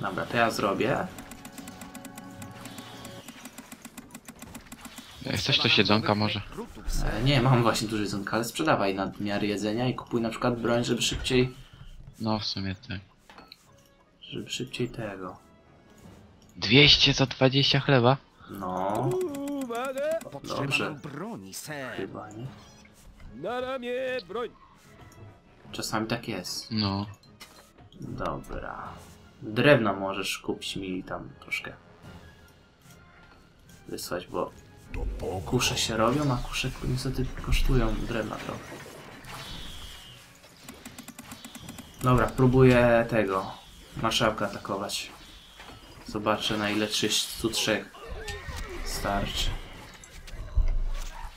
Dobra, to ja zrobię. Jak coś to siedzonka może. E, nie, mam właśnie duży jedzonka, ale sprzedawaj na miarę jedzenia i kupuj na przykład broń, żeby szybciej, No w sumie tak. żeby szybciej tego. 200 za 20 chleba? No, Dobrze. nam broni, ser. chyba nie. Na ramię broń! Czasami tak jest. No. Dobra. Drewna możesz kupić mi tam troszkę. Wysłać, bo kusze się robią, a kusze niestety kosztują drewna trochę. Dobra, próbuję tego. Marszałka atakować. Zobaczę na ile 303 starczy.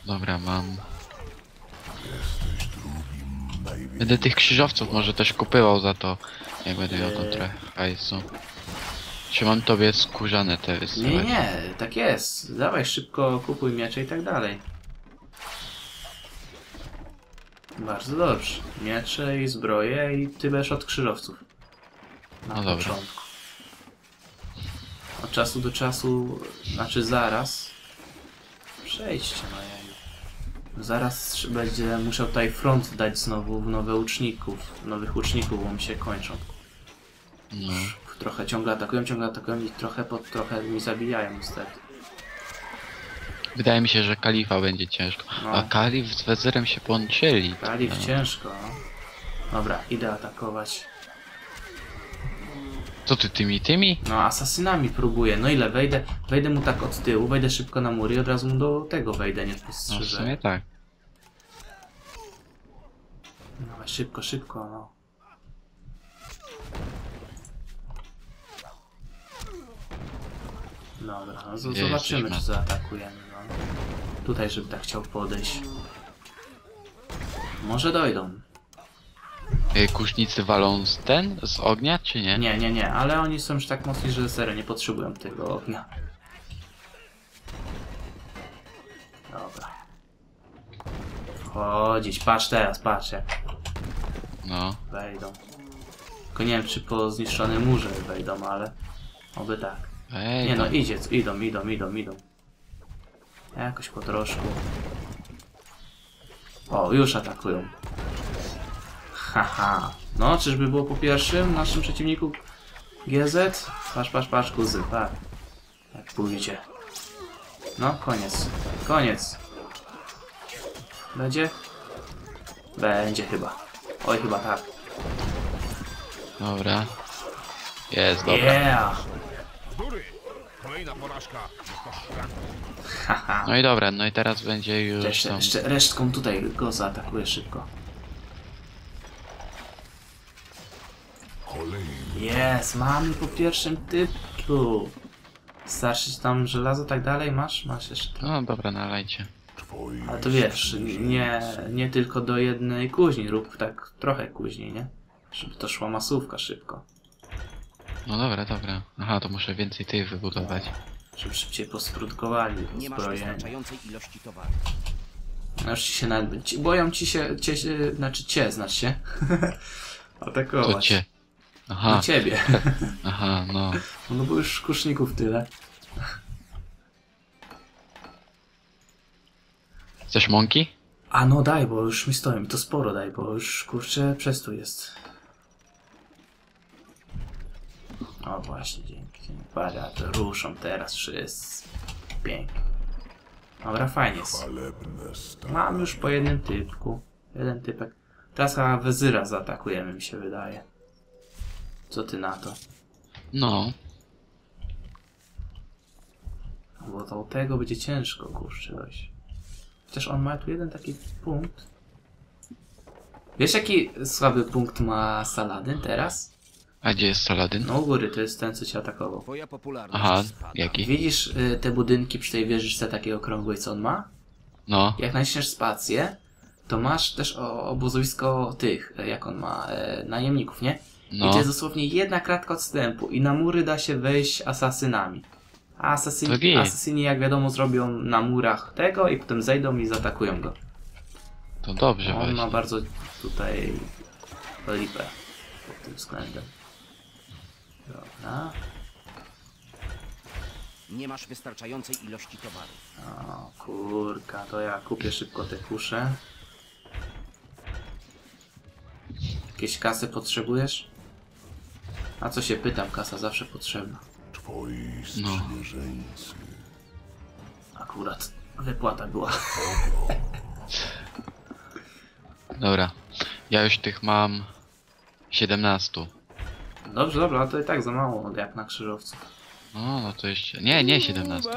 Dobra, mam. Będę tych krzyżowców może też kupywał za to, jak będę miał tam trochę hajsu. Czy mam tobie skórzane te Nie, wysyłać? nie, tak jest. Dawaj szybko, kupuj miecze i tak dalej. Bardzo dobrze. Miecze i zbroje i ty będziesz od krzyżowców. Na No dobra. początku. Od czasu do czasu, znaczy zaraz. Przejdźcie no jaju. Zaraz będzie musiał tutaj front dać znowu w nowe uczników, nowych uczników, bo mi się kończą. No. Trochę ciągle atakują, ciągle atakują i trochę po trochę mi zabijają niestety. Wydaje mi się, że kalifa będzie ciężko. No. A kalif z wezyrem się połączyli. Kalif No. ciężko. no. Dobra, idę atakować. Co ty tymi tymi? No, asasynami próbuję. No ile wejdę? Wejdę mu tak od tyłu, wejdę szybko na mury i od razu mu do tego wejdę, nie No w sumie tak. Dawaj, szybko, szybko, no. Dobra, no z- Gdzie zobaczymy, jesteśmy? czy zaatakujemy, no. Tutaj, żeby tak chciał podejść. Może dojdą. Y, Kusznicy walą z ten? Z ognia, czy nie? Nie, nie, nie, ale oni są już tak mocni, że serio nie potrzebują tego ognia. Dobra. Wchodzić, patrz teraz, patrz jak No. wejdą. Tylko nie wiem, czy po zniszczonym murze wejdą, ale oby tak. Ej, Nie no, idzie, idą, idą, idą, idą. Jakoś po troszku. O, już atakują. Haha. No, czyżby było po pierwszym naszym przeciwniku GZ? Patrz, patrz, patrz, kuzy, patrz. Jak pójdzie. No, koniec. Koniec. Będzie? Będzie chyba. Oj, chyba tak. Dobra. Jest, dobra. Yeah! Kolejna porażka. Haha. No i dobra, no i teraz będzie już Jeszcze, tam... jeszcze resztką tutaj go zaatakuje szybko. Jest, mamy po pierwszym typu. Starszy tam żelazo, tak dalej? Masz? Masz jeszcze. No dobra, nalajcie. Ale to wiesz, nie, nie tylko do jednej kuźni, rób tak trochę kuźni, nie? Żeby to szła masówka szybko. No dobra, dobra. Aha, to muszę więcej tych wybudować. Żeby szybciej posprodukowali Nie masz wystarczającej ilości towaru. No już ci się nawet... Ci, boją ci się... Cie, się- znaczy cię, znasz się? To Atakować. cię. Aha, No ciebie. aha, no. No bo już kuszników tyle. Chcesz mąki? A no daj, bo już mi stoją. To sporo daj, bo już kurczę przez tu jest. O właśnie, dzięki. Patrz, to ruszą teraz wszyscy. Pięknie. Dobra, fajnie jest. Mam już po jednym typku. Jeden typek. Teraz chyba wezyra zaatakujemy, mi się wydaje. Co ty na to? No. Bo to u tego będzie ciężko, kurczę, dojść. Chociaż on ma tu jeden taki punkt. Wiesz jaki słaby punkt ma Saladyn teraz? A gdzie jest Saladyn? No u góry, to jest ten, co cię atakował. Twoja popularność Aha, spada. jaki? Widzisz y, te budynki przy tej wieżyczce takiej okrągłej, co on ma? No. Jak naciśniesz spację, to masz też o, obozowisko tych, e, jak on ma, e, najemników, nie? I to No. jest dosłownie jedna kratka odstępu i na mury da się wejść asasynami. A To asasyni, git. asasyni jak wiadomo zrobią na murach tego i potem zejdą i zaatakują go. To dobrze On ma właśnie. bardzo tutaj lipę pod tym względem. Dobra. Nie masz wystarczającej ilości towarów. O kurka, to ja kupię szybko te kusze. Jakieś kasy potrzebujesz? A co się pytam, kasa zawsze potrzebna. Twoi No. sprzymierzeńcy. Akurat wypłata była. Dobra. Ja już tych mam 17. Dobrze, dobra, ale to i tak za mało, jak na krzyżowcu. No, no to jeszcze. Nie, nie 17.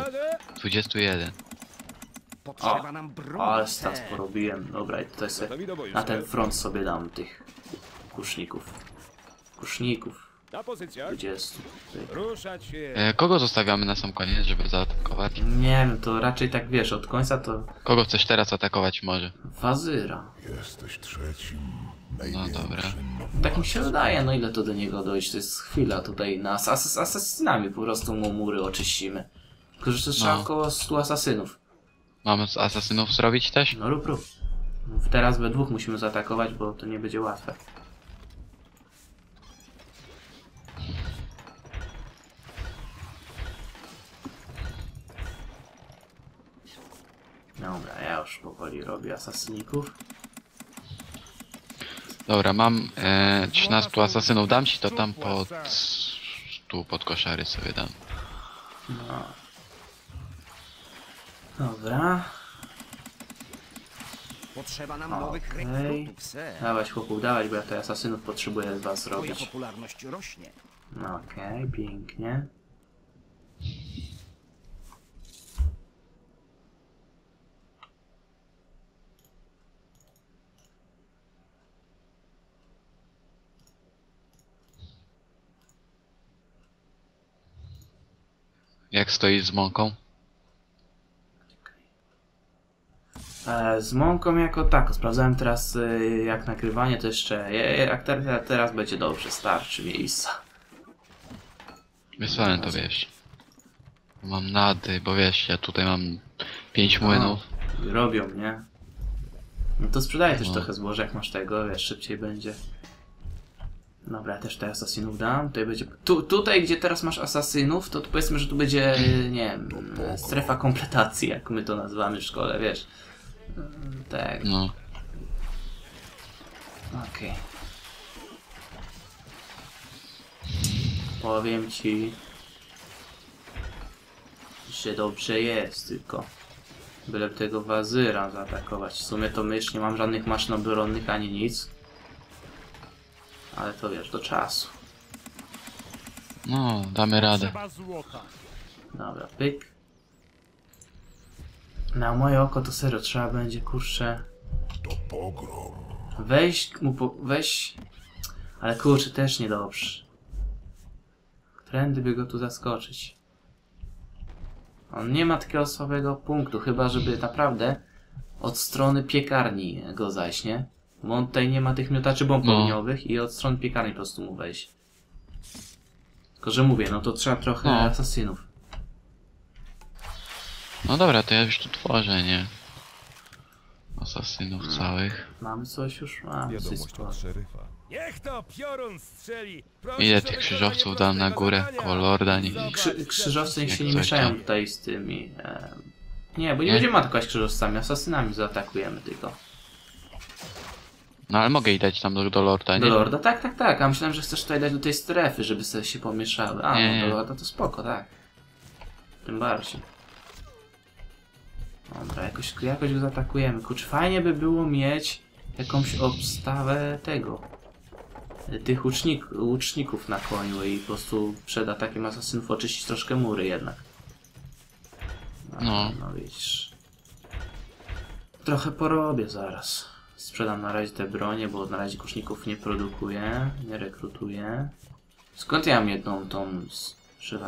21. Potrzeba O, nam broni, Ale stat ser. porobiłem. Dobra, i tutaj sobie na ten front sobie dam tych kuszników. Kuszników. Na pozycjach. 20. Tutaj. Ruszać się. E, kogo zostawiamy na sam koniec, żeby zaatakować? Nie wiem, to raczej tak wiesz, od końca to Kogo chcesz teraz atakować może? wazyra. Jesteś trzecim, No dobra. Tak mi się wydaje, no ile to do niego dojść, to jest chwila tutaj na as as asasynami po prostu mu mury oczyścimy. Tylko, że to trzeba No. około 100 asasynów. Mamy z asasynów zrobić też? No rób, rób. Teraz we dwóch musimy zaatakować, bo to nie będzie łatwe. Dobra, ja już powoli robię asasyników. Dobra, mam e, 13 asasynów. Dam ci to tam pod... Tu pod koszary sobie dam. No. Dobra. Potrzeba nam Okej. nowych rekrutów, ser. Dawać chłopów, dawać, bo ja tutaj asasynów potrzebuję z was Twoja robić. popularność rośnie. No okej, pięknie. Jak stoisz z mąką? E, z mąką jako tako, sprawdzałem teraz e, jak nagrywanie, to jeszcze, je- jak te, teraz będzie dobrze, starczy miejsca. Wysłałem tobie jeszcze. Mam nady, bo wiesz, ja tutaj mam 5 młynów. I robią, nie? No to sprzedaję też No. trochę zboża, jak masz tego, wiesz, szybciej będzie. Dobra, ja też te asasynów dam. Tutaj będzie. Tu, tutaj, gdzie teraz masz asasynów, to, to powiedzmy, że tu będzie, e, nie wiem, e, strefa kompletacji, jak my to nazywamy w szkole, wiesz. Mm, Tak, No. okej. Powiem ci, że dobrze jest, tylko byle tego wazyra zaatakować. W sumie to my już nie mam żadnych maszyn obronnych ani nic. Ale to wiesz, do czasu. No, damy radę. Dobra, pyk. Na moje oko to serio trzeba będzie, kurczę, To pogrom. Weź mu po... weź... Ale kurczę, też niedobrze. Trendy by go tu zaskoczyć. On nie ma takiego słabego punktu, chyba żeby naprawdę od strony piekarni go zajść, nie? Bo on tutaj nie ma tych miotaczy bomb No. ogniowych i od strony piekarni po prostu mu wejść. Tylko, że mówię, no to trzeba trochę No. asasynów. No dobra, to ja już tu tworzę, nie? Asasynów całych. Mamy coś już? Mamy Wiadomość wszystko. od szeryfa. Niech to piorun strzeli. Proszę Ile tych krzyżowców dam na górę? Kolorda nie. Krzy, krzyżowcy niech się nie mieszają tam. tutaj z tymi. nie, bo nie, Nie? będziemy atakować krzyżowcami, asasynami zaatakujemy tylko. No ale mogę i dać tam do, do Lorda, Do nie? Lorda? Tak, tak, tak. A myślałem, że chcesz tutaj dać do tej strefy, żeby sobie się pomieszały. A, Nie, no nie. do Lorda to spoko, tak. Tym bardziej. Dobra, jakoś, jakoś go zaatakujemy. Kurczę, fajnie by było mieć jakąś obstawę tego. e, Tych łucznik, łuczników na koniu i po prostu przed atakiem asasynów oczyścić troszkę mury jednak. No. No widzisz. Trochę porobię zaraz. Sprzedam na razie te bronie, bo na razie kuszników nie produkuję, nie rekrutuję. Skąd ja mam jedną tą z...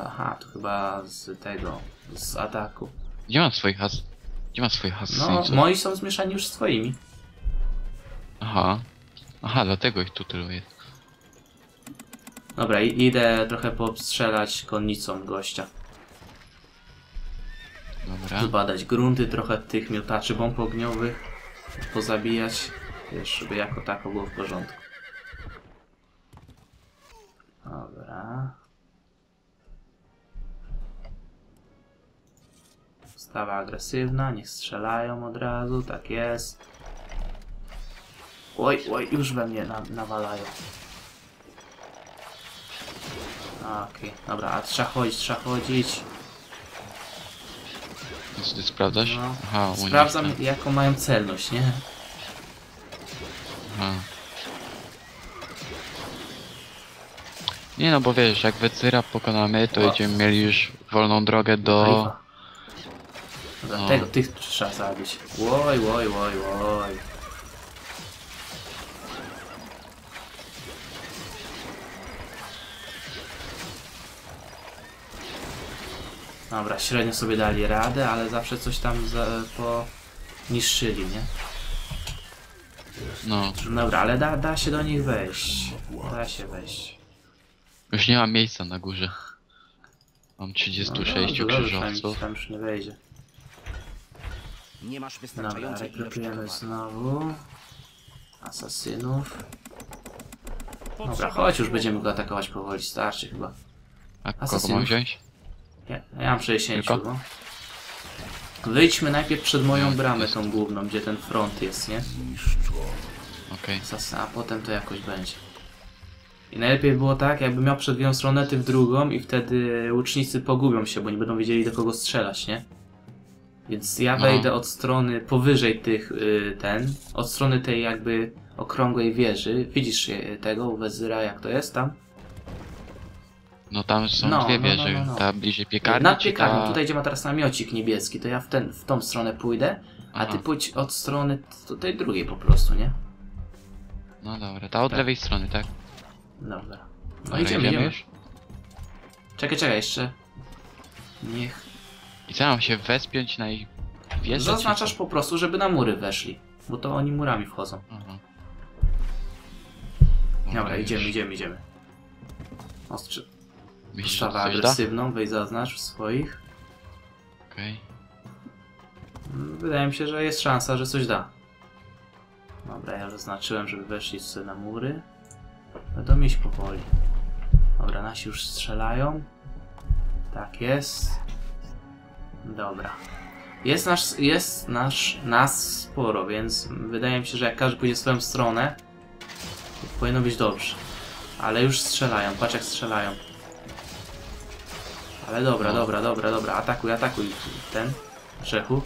Aha, to chyba z tego, z ataku. Gdzie mam swoich has... Gdzie mam swoich No, asasynów? moi są zmieszani już z twoimi. Aha. Aha, dlatego ich tu tylu jest. Dobra, idę trochę postrzelać konnicą gościa. Dobra. Zbadać grunty, trochę tych miotaczy bomb ogniowych, pozabijać, wiesz, żeby jako tako było w porządku. Dobra. Postawa agresywna, niech strzelają od razu, tak jest. Oj, oj, już we mnie na, nawalają. Okej, okay, dobra, a trzeba chodzić, trzeba chodzić. Co ty sprawdzasz? No. Aha, Sprawdzam tam. jaką mają celność, nie? Aha. Nie no, bo wiesz, jak Wecyra pokonamy, to O. będziemy mieli już wolną drogę do... Dobra, No. tego, tych trzeba zabić. Oj, oj, oj, oj. Dobra, średnio sobie dali radę, ale zawsze coś tam za, po niszczyli, nie? No, Dobra, ale da, da się do nich wejść. Da się wejść. już nie ma miejsca na górze. Mam 36 No, dobrze, krzyżowców. Tam, tam już nie wejdzie. Nie masz Dobra, wystarczającej ilości rekrutujemy znowu. Asasynów. Dobra, chodź, już będziemy go atakować powoli, starczy chyba. A kogo mam wziąć? Ja, ja mam 60, Tylko? no. Wyjdźmy najpierw przed moją No, bramę tą główną, gdzie ten front jest, nie? Okej. Asasy- A potem to jakoś będzie. I najlepiej było tak, jakbym miał przed jedną stronę, ty w drugą i wtedy łucznicy pogubią się, bo nie będą wiedzieli do kogo strzelać, nie? Więc ja No. wejdę od strony powyżej tych, y, ten, od strony tej jakby okrągłej wieży. Widzisz y, tego u Wezyra, jak to jest tam? No tam są No, dwie no, no, wieże. no, no. Ta bliżej piekarni, Nad czy piekarnią, ta... tutaj gdzie ma teraz namiocik niebieski, to ja w, ten, w tą stronę pójdę, a ty Aha. pójdź od strony tej drugiej po prostu, nie? No dobra, ta od lewej strony, tak? Dobra. No Dobra, idziemy, idziemy już? Czekaj, czekaj, jeszcze. Niech. I co, mam się wespiąć na ich wieżę? Zaznaczasz po prostu, żeby na mury weszli. Bo to oni murami wchodzą. Aha. Dobra, już. idziemy, idziemy, idziemy. Ostrzy. Myślisz, że Postawę da? agresywną, weź zaznacz w swoich. Okej. Mm, Wydaje mi się, że jest szansa, że coś da. Dobra, ja zaznaczyłem, żeby weszli sobie na mury. Będą iść powoli. Dobra, nasi już strzelają. Tak jest. Dobra. Jest nasz, jest nasz, nas sporo, więc wydaje mi się, że jak każdy pójdzie w swoją stronę, to powinno być dobrze. Ale już strzelają, patrz jak strzelają. Ale dobra, No. dobra, dobra, dobra, atakuj, atakuj ten, Grzechu.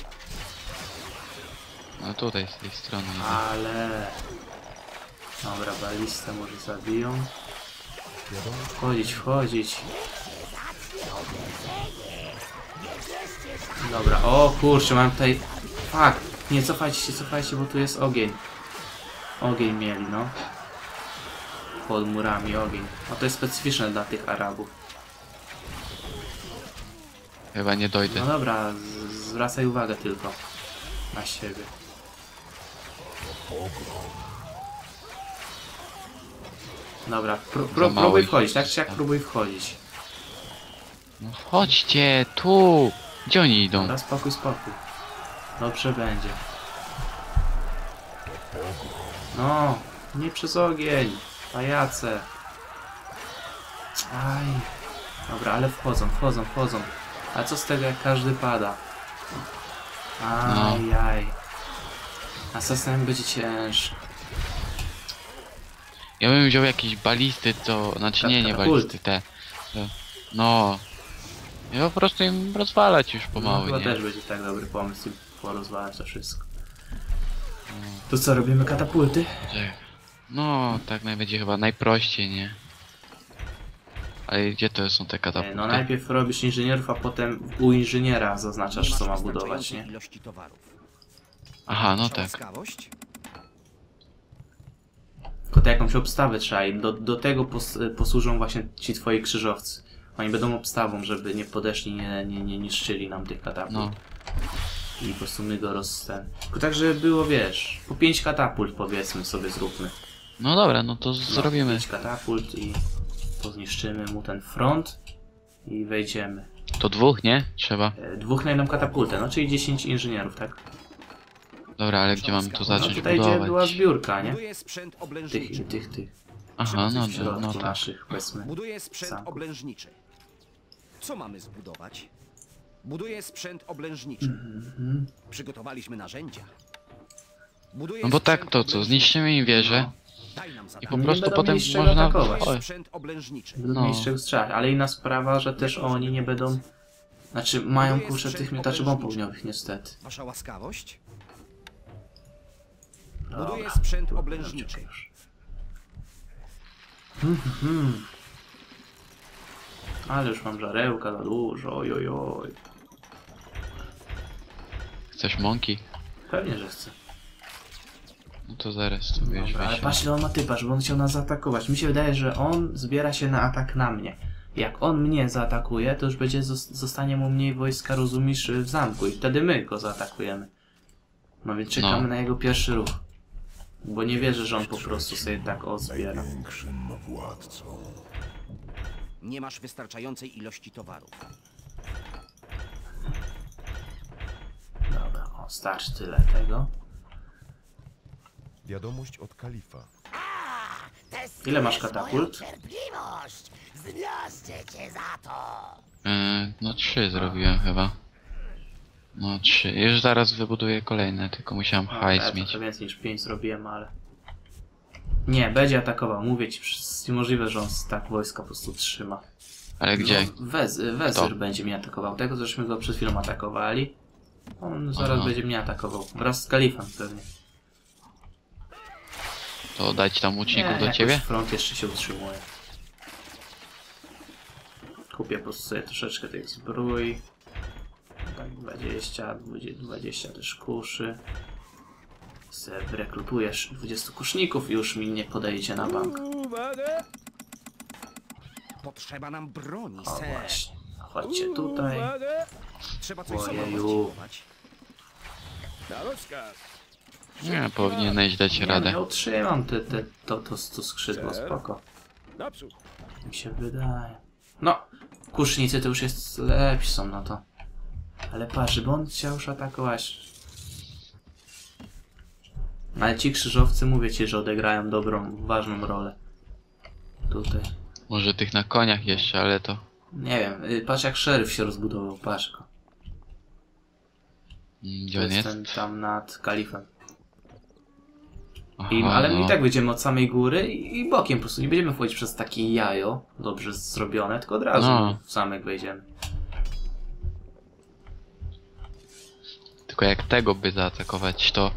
No tutaj z tej strony. Ale... Dobra, balistę może zabiją. Wchodzić, wchodzić. Dobra, o kurczę, mam tutaj... Fuck, nie cofajcie się, cofajcie, bo tu jest ogień. Ogień mieli, no. Pod murami ogień. No to jest specyficzne dla tych Arabów. Chyba nie dojdę. No dobra, zwracaj uwagę tylko na siebie. Dobra, mało próbuj wchodzić, tak czy jak próbuj wchodzić. No chodźcie, tu! Gdzie oni idą? Dobra, spokój, spokój. Dobrze będzie. No, nie przez ogień, pajace. Aj. Dobra, ale wchodzą, wchodzą, wchodzą. A co z tego, jak każdy pada? Aj, aj. Asasem będzie ciężko. Ja bym wziął jakieś balisty, co... Znaczy nie, nie balisty, te... te- No... Ja po prostu im rozwalać już No, pomału, chyba nie? też będzie tak dobry pomysł porozwalać to wszystko. To co, robimy katapulty? Że- No, tak najbędzie chyba najprościej, nie? Ale gdzie to są te E, katapulty? No najpierw robisz inżynierów, a potem u inżyniera Nie zaznaczasz co ma budować, nie? ilości towarów. Aha, no tak. Tylko to jakąś obstawę trzeba i do, do tego pos, posłużą właśnie ci twoi krzyżowcy. Oni będą obstawą, żeby nie podeszli, nie, nie, nie niszczyli nam tych katapult. No. I po prostu my go roz... ten- Tylko tak, żeby było, wiesz, po pięć katapult powiedzmy sobie zróbmy. No dobra, no to No, zrobimy. Pięć katapult i pozniszczymy mu ten front i wejdziemy. To dwóch, nie? Trzeba. E, Dwóch na jedną katapultę, no czyli 10 inżynierów, tak? Dobra, ale gdzie mam to No zacząć tutaj gdzie była budować? zbiórka, nie? Tych, tych, tych. Aha, no, no, no tak. naszych, powiedzmy. Buduję sprzęt Sanków. oblężniczy. Co mamy zbudować? Buduję sprzęt oblężniczy. Mhm. Przygotowaliśmy narzędzia. Buduję No bo tak to co, zniszczymy im wieżę nam i po prostu potem można... atakować. Buduję Oj, sprzęt oblężniczy. Będą No. mieć z czego strzelać, ale inna sprawa, że też oni nie będą... Znaczy, mają kurczę tych miotaczy bomb ogniowych niestety. Wasza łaskawość? Dobra, Buduję sprzęt oblężniczy. Mhm. Ale już mam żarełka za dużo, oj, oj, oj. chcesz mąki? Pewnie, że chcę. No to zaraz tu wiesz, Dobra, ale patrz ile on ma typa, żeby on chciał nas zaatakować. Mi się wydaje, że on zbiera się na atak na mnie. Jak on mnie zaatakuje, to już będzie zos- zostanie mu mniej wojska, rozumiesz, w zamku i wtedy my go zaatakujemy. No więc czekamy No. na jego pierwszy ruch. Bo nie wierzę, że on po prostu sobie tak o zbiera. Największym władcą. Nie masz wystarczającej ilości towarów. Dobra, o, starczy tyle tego. Wiadomość od kalifa. Ile masz katapult? Cierpliwość! Znioscie cię za to! Yy, no trzy zrobiłem chyba. No trzy. Już zaraz wybuduję kolejne, tylko musiałem No, hajs ja mieć. trochę więcej niż 5 zrobiłem, ale... Nie, będzie atakował, mówię ci, niemożliwe, że on tak wojska po prostu trzyma. Ale gdzie? No, Wez, Wezyr Kto? będzie mnie atakował. Tego żeśmy go przed chwilą atakowali. On zaraz Aha. będzie mnie atakował. Wraz z kalifem pewnie. To dać tam łuczników do ciebie? front jeszcze się utrzymuje. Kupię po prostu sobie troszeczkę tych zbrój. Tak 20, 20, 20 też kuszy. Se rekrutujesz 20 kuszników i już mi nie podejdzie na bank. Potrzeba nam broni, O ser. właśnie. Chodźcie tutaj. Trzeba coś Ojeju. zamocować. Na rozkaz. Nie, powinieneś dać Nie, radę. ja utrzymam te, te, to, to, to skrzydło, spoko. Naprzód. Mi się wydaje. No, kusznicy to już jest lepsi są na to. Ale patrz, żeby on chciał już atakować. Ale ci krzyżowcy mówię ci, że odegrają dobrą, ważną rolę. Tutaj. Może tych na koniach jeszcze, ale to... Nie wiem, y, patrz jak szeryf się rozbudował, patrz go. Mm, Gdzie on jest jest? ten tam nad kalifem. Aha, I, ale my no. i tak będziemy od samej góry i, i bokiem po prostu. Nie będziemy wchodzić przez takie jajo, dobrze zrobione, tylko od razu No. w zamek wejdziemy. Tylko jak tego by zaatakować, to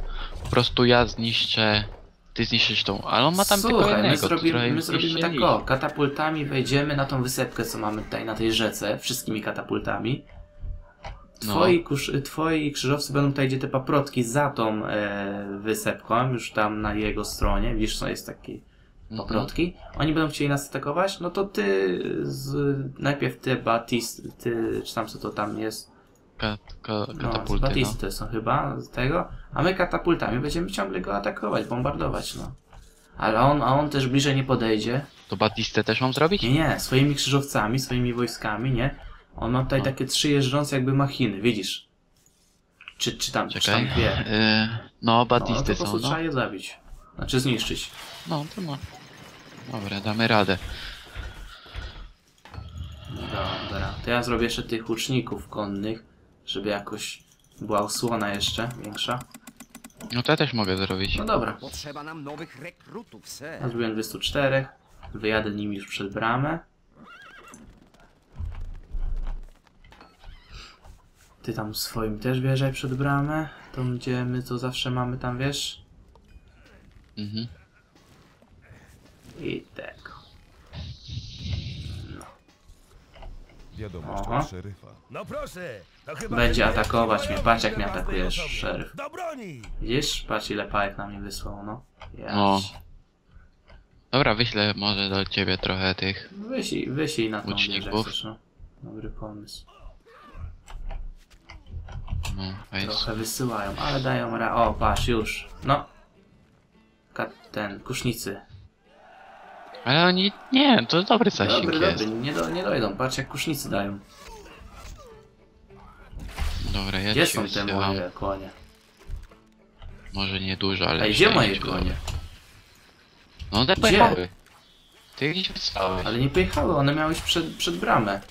po prostu ja zniszczę... Ty zniszczysz tą... Ale on ma tam tylko Słuchaj, my jednego, zrobimy, my zrobimy tak o, katapultami wejdziemy na tą wysepkę, co mamy tutaj na tej rzece, wszystkimi katapultami. No. Twoi, kusz, twoi krzyżowcy będą tutaj, gdzie te paprotki za tą e, wysepką, już tam na jego stronie, widzisz, co jest takie Mhm. paprotki. Oni będą chcieli nas atakować, no to ty z, najpierw te batisty, ty, czy tam co to tam jest, Kat, ka, no, katapulty, no. batisty są chyba, z tego, a my katapultami będziemy ciągle go atakować, bombardować, no. Ale on, a on też bliżej nie podejdzie. To Batistę też mam zrobić? Nie, nie, swoimi krzyżowcami, swoimi wojskami, nie. On ma tutaj No. takie trzy jeżdżące jakby machiny, widzisz? Czy, czy tam, czy Czekaj. tam dwie. Yy, no, No, to po Batisty prostu są, no. trzeba je zabić. Znaczy zniszczyć. No, to no. Dobra, damy radę. Dobra, to ja zrobię jeszcze tych łuczników konnych, żeby jakoś była osłona jeszcze większa. No to ja też mogę zrobić. No dobra, Potrzeba nam nowych rekrutów, ja ser. zrobiłem 24, wyjadę nimi już przed bramę. Ty tam swoim też wjeżdżaj przed bramę, to gdzie my to zawsze mamy tam, wiesz? Mhm. I tego. Wiadomość Aha. od szeryfa. No proszę, to chyba... Będzie atakować mnie, patrz jak mnie atakujesz, szeryf. Do broni! Widzisz? Patrz ile pałek na mnie wysłał, no. Ja No. Dobra, wyślę może do ciebie trochę tych. Wyślij, wyślij na tą wieżę, Łuczników. chcesz, no. Dobry pomysł. No, weź. Trochę wysyłają, ale dają ra... O, patrz, już. No. Ten, kusznicy. Ale oni. Nie, to dobry zasięg Dobry, jest. dobry, nie, do, nie dojdą. Patrz jak kusznicy dają. Dobra, ja Gdzie ci są te wysyłam. moje konie? Może nie dużo, ale. Ej, gdzie moje konie? No te Gdzie? pojechały. Ty gdzieś wysłałeś. Ale nie pojechały, one miały iść przed, przed bramę.